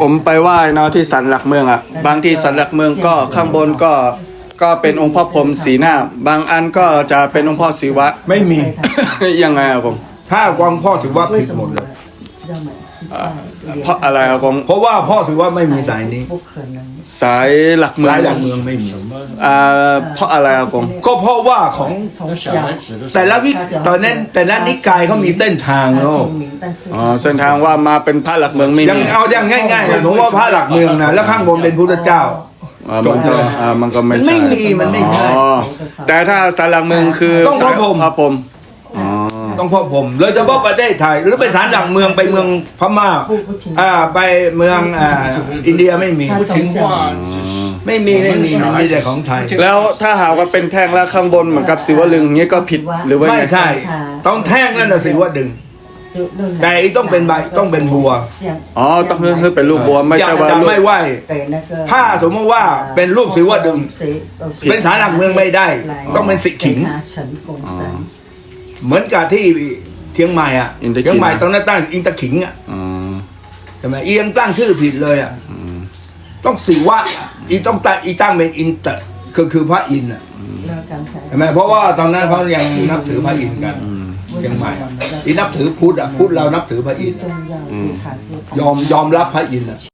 ผมไปไหว้นาะที่สันหลักเมืองอะ บางที่สันหลักเมืองก็ข้างบนก็ก็เป็นองค์พ่อผมสีหน้า บางอันก็จะเป็นองค์พ่อศิวะ ไม่มี ยังไงอะผม ถ้าวังพ่อถือว่าผิดหมดเลย เพราะอะไรอากงเพราะว่าพ่อถือว่าไม่มีสายนี้ สายหลักเมืองสายหลักเมืองไม่มีอ่าเพราะอะไรอากงก็เพราะว่าของแต่ละวิตอนนั้นแต่ละนิกายเขามีเส้นทางเนาะอ๋อเส้นทางว่ามาเป็นพระหลักเมืองไม่มีเอาอย่างง่ายๆผมว่าพระหลักเมืองนะแล้วข้างบนเป็นพุทธเจ้ามันก็มันก็ไม่ใช่ไม่มีมันไม่ใช่แต่ถ้าสารหลักเมืองคือต้องพระพรม ต้องพ่อผมโดยเฉพาะประเทศไทย หรือไปฐานหลักเมืองไปเมืองพม่าอ่าไปเมืองอ่าอินเดียไม่มี 他从小ไม่มีไม่มีมันมีแต่ของไทย แล้วถ้าหากว่าเป็นแท่งแล้วข้างบนเหมือนกับศิวลึงอย่างนี้ก็ผิดหรือว่า ไม่ ไง ใช่ ต้องแท่งนั่นน่ะสิว่าดึง 就任何 แต่อีต้องเป็นใบต้องเป็นบัว 像 อ๋อต้องให้เป็นรูปบัวไม่ อย่า ใช่ว่า จะ รูป ไม่ไหว 给那个 ถ้าสมมติว่าเป็นรูปศิวดึง 谁都是 เป็นฐานหลักเมืองไม่ได้ ต้องเป็นสิขิง 给他成功山 เหมือนกับที่เทียงใหม่อะเทียงใหม่ตอนนั้นตั้งอินตะขิงอะอ๋ใช่ไหมเอียงตั้งชื่อผิดเลยอะต้องสีว่าอีต้องตั้งอีตั้งเป็นอินเตอร์คือคือพระอินอะเลิใช่ไหมเพราะว่าตอนนั้นเขายังนับถือพระอินกันเทียงใหม่อีนับถือพุทธอะพุทธเรานับถือพระอินยอมยอมรับพระอินทร์อะ